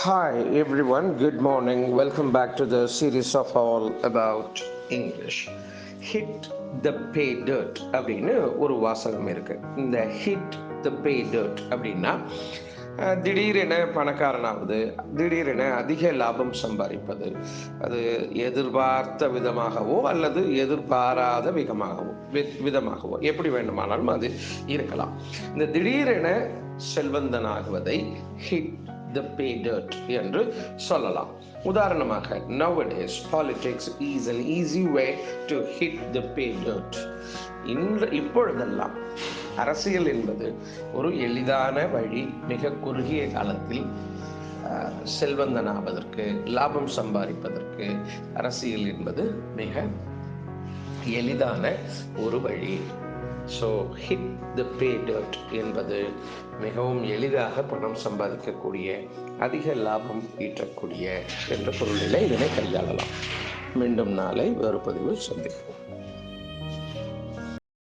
Hi everyone, good morning. Welcome back to the series of all about English. Hit the pay dirt அப்படின்னு ஒரு வாசகம் இருக்கு. இந்த hit the pay dirt அப்படின்னா திடீரென பணக்காரனாவது திடீரென அதிக லாபம் சம்பாதிப்பது. அது எதிர்பார்த்த விதமாகவோ அல்லது எதிர்பாராத விதமாகவோ விதமாகவோ. எப்படி வேண்டுமானாலும் அது இருக்கலாம். இந்த திடீரென செல்வந்தனாகுவதை ஹிட் த பேடர்ட் என்று சொல்லலாம். உதாரணமாக nowadays days politics an easy way to hit the pay dirt இன்று இப்பொழுதெல்லாம் அரசியல் என்பது ஒரு எளிதான வழி மிக குறுகிய காலத்தில் செல்வந்தனாவதற்கு லாபம் சம்பாதிப்பதற்கு அரசியல் என்பது மிக எளிதான ஒரு வழி. So hit the pay dirt என்பது மிகவும் எளிதாக பணம் சம்பாதிக்கக்கூடிய அதிக லாபம் ஈட்டக்கூடிய என்ற பொருளில் இதனை கையாளலாம். மீண்டும் நாளை வேறு பதிவில் சந்திப்போம்.